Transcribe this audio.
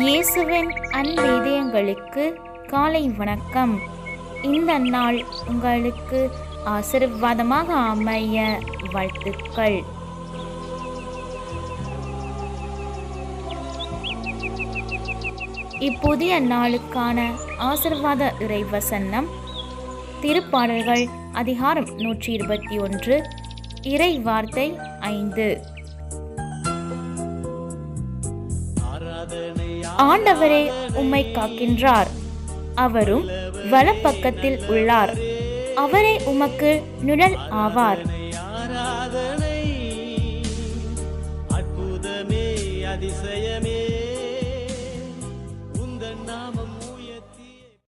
இயேசுவின் அன்பு இதயங்களுக்கு காலை வணக்கம். இந்த நாள் உங்களுக்கு ஆசீர்வாதமாக அமைய வாழ்த்துக்கள். இப்புதிய நாளுக்கான ஆசிர்வாத இறைவசன்னம் திருப்பாடல்கள் அதிகாரம் நூற்றி இருபத்தி ஒன்று இறை வார்த்தை ஐந்து. ஆண்டவரே உம்மை காக்கின்றார். அவரும் வலப்பக்கத்தில் உள்ளார். அவரே உமக்கு நுழல் ஆவார். அதிசயமே. உந்தன் நாம